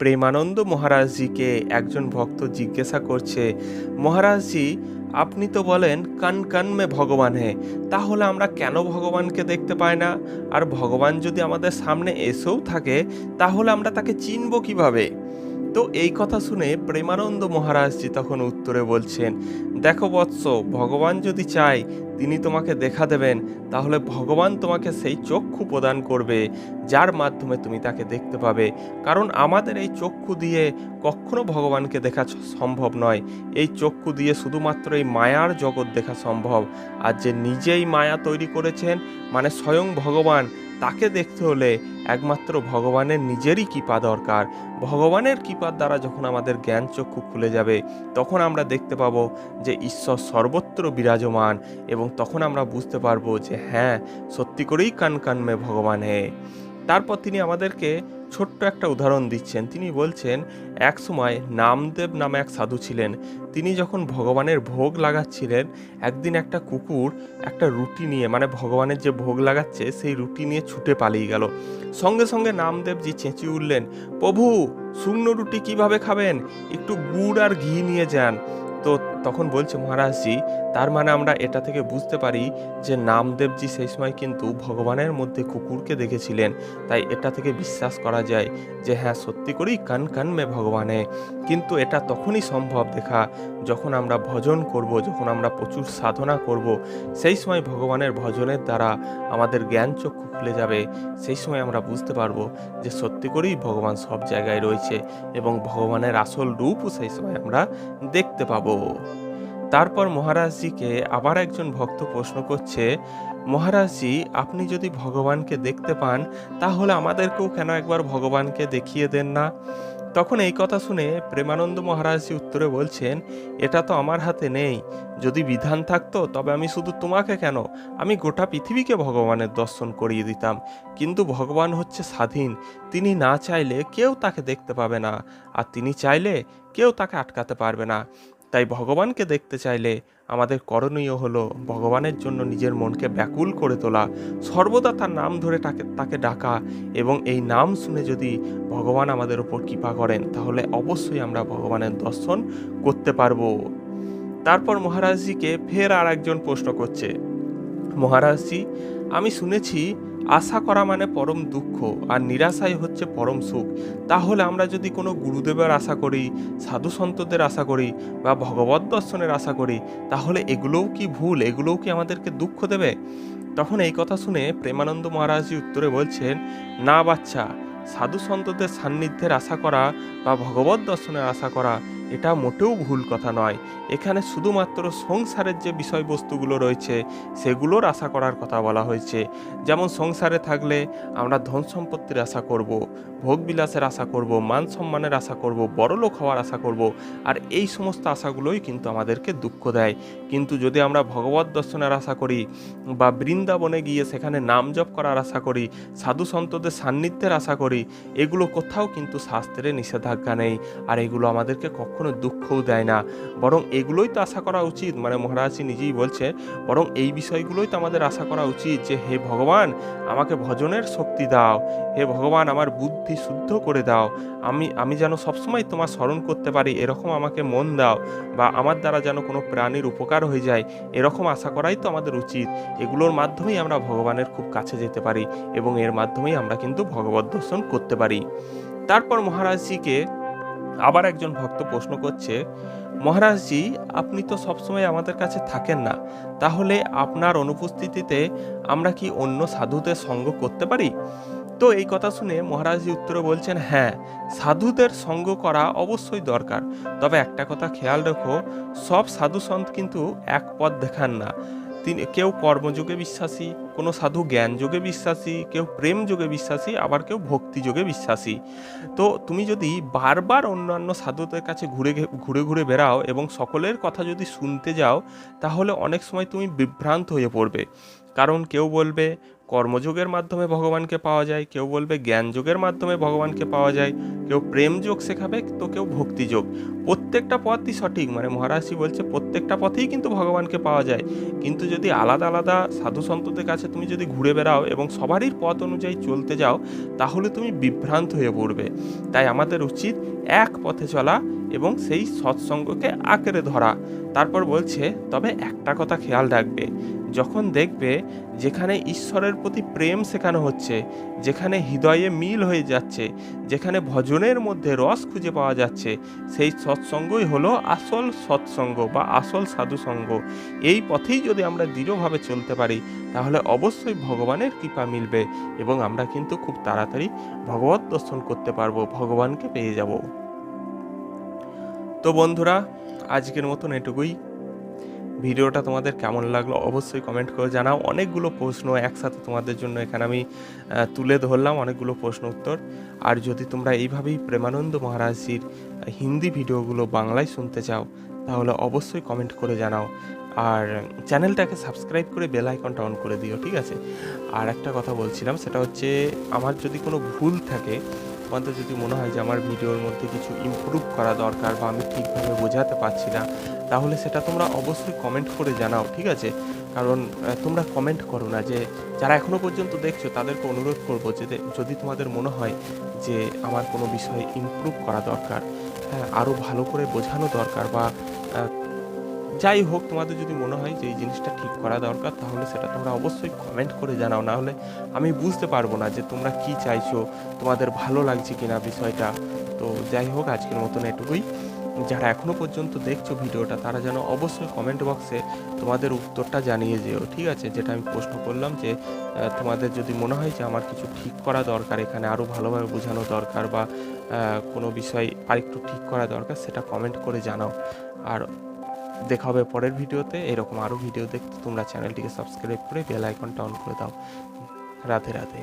প্রেমানন্দ মহারাজজিকে একজন ভক্ত জিজ্ঞাসা করছে, মহারাজজি, আপনি তো বলেন, কান কান মে ভগবান হে, তাহলে আমরা কেন ভগবানকে দেখতে পাই না? আর ভগবান যদি আমাদের সামনে এসেও থাকে, তাহলে আমরা তাকে চিনব কীভাবে? তো এই কথা শুনে প্রেমানন্দ মহারাজজি তখন উত্তরে বলছেন, দেখো বৎস, ভগবান যদি চায় তিনি তোমাকে দেখা দেবেন, তাহলে ভগবান তোমাকে সেই চক্ষু প্রদান করবে, যার মাধ্যমে তুমি তাকে দেখতে পাবে। কারণ আমাদের এই চক্ষু দিয়ে কখনো ভগবানকে দেখা সম্ভব নয়। এই চক্ষু দিয়ে শুধুমাত্র এই মায়ার জগৎ দেখা সম্ভব। আর যে নিজেই মায়া তৈরি করেছেন মানে স্বয়ং ভগবান তাকে দেখতে হলে একমাত্র ভগবানের নিজেরই কৃপা দরকার। ভগবানের কৃপার দ্বারা যখন আমাদের জ্ঞান চক্ষু খুলে যাবে, তখন আমরা দেখতে পাব যে ঈশ্বর সর্বত্র বিরাজমান এবং তখন আমরা বুঝতে পারব যে হ্যাঁ সত্যি করেই কান কানমে ভগবান হে। তারপর তিনি আমাদেরকে ছোট্ট একটা উদাহরণ দিচ্ছেন। তিনি বলছেন, এক সময় নামদেব নামে এক সাধু ছিলেন। তিনি যখন ভগবানের ভোগ লাগাচ্ছিলেন, একদিন একটা কুকুর একটা রুটি নিয়ে মানে ভগবানের যে ভোগ লাগাচ্ছে, সেই রুটি নিয়ে ছুটে পালিয়ে গেল। সঙ্গে সঙ্গে নামদেব নামদেবজি চেঁচিয়ে উঠলেন, প্রভু, শুকনো রুটি কীভাবে খাবেন? একটু গুড় আর ঘি নিয়ে যান। তো তখন বলছে মহারাজজি, তার মানে আমরা এটা থেকে বুঝতে পারি যে নামদেবজি সেই সময় কিন্তু ভগবানের মধ্যে কুকুরকে দেখেছিলেন। তাই এটা থেকে বিশ্বাস করা যায় যে হ্যাঁ সত্যি করেই কান কান মে ভগবানে কিন্তু এটা তখনই সম্ভব দেখা যখন আমরা ভজন করব, যখন আমরা প্রচুর সাধনা করব। সেই সময় ভগবানের ভজনের দ্বারা আমাদের জ্ঞান চক্ষু খুলে যাবে। সেই সময় আমরা বুঝতে পারব যে সত্যি করেই ভগবান সব জায়গায় রয়েছে এবং ভগবানের আসল রূপও সেই সময় আমরা দেখতে পাবো। তারপর মহারাজজিকে আবার একজন ভক্ত প্রশ্ন করছে, মহারাজজি, আপনি যদি ভগবানকে দেখতে পান, তাহলে আমাদেরকেও কেন একবার ভগবানকে দেখিয়ে দেন না? তখন এই কথা শুনে প্রেমানন্দ মহারাজজি উত্তরে বলছেন, এটা তো আমার হাতে নেই। যদি বিধান থাকতো, তবে আমি শুধু তোমাকে কেন? আমি গোটা পৃথিবীকে ভগবানের দর্শন করিয়ে দিতাম। কিন্তু ভগবান হচ্ছে স্বাধীন। তিনি না চাইলে কেউ তাকে দেখতে পাবে না। আর তিনি চাইলে কেউ তাকে আটকাতে পারবে না। তাই ভগবানকে দেখতে চাইলে আমাদের করণীয় হলো ভগবানের জন্য নিজের মনকে ব্যাকুল করে তোলা, সর্বদা তার নাম ধরে তাকে তাকে ডাকা এবং এই নাম শুনে যদি ভগবান আমাদের ওপর কৃপা করেন, তাহলে অবশ্যই আমরা ভগবানের দর্শন করতে পারব। তারপর মহারাজজিকে ফের আর একজন প্রশ্ন করছে। মহারাজজি, আমি শুনেছি আশা করা মানে পরম দুঃখ আর নিরাশাই হচ্ছে পরম সুখ। তাহলে আমরা যদি কোনো গুরুদেবের আশা করি, সাধু সন্তদের আশা করি বা ভগবত দর্শনের আশা করি, তাহলে এগুলোও কি ভুল? এগুলোও কি আমাদেরকে দুঃখ দেবে? তখন এই কথা শুনে প্রেমানন্দ মহারাজজি উত্তরে বলছেন, না বাচ্চা, সাধু সন্তদের সান্নিধ্যের আশা করা বা ভগবত দর্শনের আশা করা এটা মোটেও ভুল কথা নয়। এখানে শুধুমাত্র সংসারের যে বিষয়বস্তুগুলো রয়েছে, সেগুলোর আশা করার কথা বলা হয়েছে। যেমন সংসারে থাকলে আমরা ধন সম্পত্তির আশা করব, ভোগবিলাসের আশা করব, মান সম্মানের আশা করব বড়লোক হওয়ার আশা করব, আর এই সমস্ত আশাগুলোই কিন্তু আমাদেরকে দুঃখ দেয়। কিন্তু যদি আমরা ভগবত দর্শনের আশা করি বা বৃন্দাবনে গিয়ে সেখানে নাম জপ করার আশা করি, সাধু সন্তদের সান্নিধ্যের আশা করি, এগুলো কোথাও কিন্তু শাস্ত্রে নিষেধাজ্ঞা নেই, আর এগুলো আমাদেরকে কখনো দুঃখও দেয় না। বরং এগুলোই তো আশা করা উচিত। মানে মহারাজজি নিজেই বলছে বরং এই বিষয়গুলোই তো আমাদের আশা করা উচিত যে, হে ভগবান, আমাকে ভজনের শক্তি দাও। হে ভগবান, আমার বুদ্ধি শুদ্ধ করে দাও। আমি আমি যেন সবসময় তোমার স্মরণ করতে পারি, এরকম আমাকে মন দাও বা আমার দ্বারা যেন কোনো প্রাণীর উপকার হয়ে যায়, এরকম আশা করাই তো আমাদের উচিত। এগুলোর মাধ্যমেই আমরা ভগবানের খুব কাছে যেতে পারি এবং এর মাধ্যমেই আমরা কিন্তু ভগবত দর্শন করতে পারি। তারপর মহারাজজিকে আবার একজন ভক্ত প্রশ্ন করছে, মহারাজজি, আপনি তো সবসময় আমাদের কাছে থাকেন না, তাহলে আপনার অনুপস্থিতিতে আমরা কি অন্য সাধুদের সঙ্গ করতে পারি? তো এই কথা শুনে মহারাজজি উত্তরে বলছেন হ্যাঁ সাধুদের সঙ্গ করা অবশ্যই দরকার। তবে একটা কথা খেয়াল রেখো, সব সাধু সন্ত কিন্তু এক পথ দেখান না। তিনি কেউ কর্মযোগে বিশ্বাসী কোনো সাধু জ্ঞান যোগে বিশ্বাসী, কেউ প্রেম যোগে বিশ্বাসী, আবার কেউ ভক্তি যোগে বিশ্বাসী। তো তুমি যদি বারবার অন্যান্য সাধুদের কাছে ঘুরে ঘুরে ঘুরে বেড়াও এবং সকলের কথা যদি শুনতে যাও, তাহলে অনেক সময় তুমি বিভ্রান্ত হয়ে পড়বে। কারণ কেউ বলবে, কর্মযোগের মাধ্যমে ভগবানকে পাওয়া যায়, কেউ বলবে জ্ঞানযোগের মাধ্যমে ভগবানকে পাওয়া যায়, কেউ প্রেম যোগ শেখাবে, তো কেউ ভক্তিযোগ প্রত্যেকটা পথই সঠিক মানে মহারাজজি বলছে, প্রত্যেকটা পথেই কিন্তু ভগবানকে পাওয়া যায়। কিন্তু যদি আলাদা আলাদা সাধু সন্তদের কাছে তুমি যদি ঘুরে বেড়াও এবং সবারই পথ অনুযায়ী চলতে যাও, তাহলে তুমি বিভ্রান্ত হয়ে পড়বে। তাই আমাদের উচিত এক পথে চলা এবং সেই সৎসঙ্গকে আঁকড়ে ধরা। তারপর বলছে, তবে একটা কথা খেয়াল রাখবে। যখন দেখবে যেখানে ঈশ্বরের প্রতি প্রেম শেখানো হচ্ছে, যেখানে হৃদয়ে মিল হয়ে যাচ্ছে, যেখানে ভজনের মধ্যে রস খুঁজে পাওয়া যাচ্ছে, সেই সৎসঙ্গই হলো আসল সৎসঙ্গ বা আসল সাধুসঙ্গ। এই পথেই যদি আমরা দৃঢ়ভাবে চলতে পারি, তাহলে অবশ্যই ভগবানের কৃপা মিলবে এবং আমরা কিন্তু খুব তাড়াতাড়ি ভগবত দর্শন করতে পারব, ভগবানকে পেয়ে যাব। তো বন্ধুরা, আজকের মতন এটুকুই। ভিডিওটা তোমাদের কেমন লাগল অবশ্যই কমেন্ট করে জানাও। অনেকগুলো প্রশ্ন একসাথে তোমাদের জন্য এখানে আমি তুলে ধরলাম অনেকগুলো প্রশ্ন উত্তর। আর যদি তোমরা এইভাবেই প্রেমানন্দ মহারাজজির হিন্দি ভিডিওগুলো বাংলায় শুনতে চাও, তাহলে অবশ্যই কমেন্ট করে জানাও। আর চ্যানেলটাকে সাবস্ক্রাইব করে বেল আইকনটা অন করে দিও, ঠিক আছে? আর একটা কথা বলছিলাম, সেটা হচ্ছে, আমার যদি কোনো ভুল থাকে তোমাদের যদি মনে হয় যে আমার ভিডিওর মধ্যে কিছু ইমপ্রুভ করা দরকার বা আমি ঠিকভাবে বোঝাতে পারছি না, তাহলে সেটা তোমরা অবশ্যই কমেন্ট করে জানাও, ঠিক আছে? কারণ তোমরা কমেন্ট করো না যে, যারা এখনও পর্যন্ত দেখছ, তাদেরকে অনুরোধ করব যে যদি তোমাদের মনে হয় যে আমার কোনো বিষয়ে ইমপ্রুভ করা দরকার হ্যাঁ আরও ভালো করে বোঝানো দরকার বা যাই হোক, তোমাদের যদি মনে হয় যে এই জিনিসটা ঠিক করা দরকার, তাহলে সেটা তোমরা অবশ্যই কমেন্ট করে জানাও। না হলে আমি বুঝতে পারব না যে তোমরা কি চাইছো, তোমাদের ভালো লাগছে কিনা বিষয়টা। তো যাই হোক, আজকের মতন এটুকুই। যারা এখনও পর্যন্ত দেখছ ভিডিওটা, তারা যেন অবশ্যই কমেন্ট বক্সে তোমাদের উত্তরটা জানিয়ে যেও, ঠিক আছে? যেটা আমি প্রশ্ন করলাম যে তোমাদের যদি মনে হয় যে আমার কিছু ঠিক করা দরকার, এখানে আরও ভালোভাবে বোঝানো দরকার বা কোনো বিষয় আরেকটু ঠিক করা দরকার, সেটা কমেন্ট করে জানাও। আর দেখা হবে পরের ভিডিওতে। এরকম আরও ভিডিও দেখতে তোমরা চ্যানেলটিকে সাবস্ক্রাইব করে বেল আইকনটা অন করে দাও। রাধে রাধে।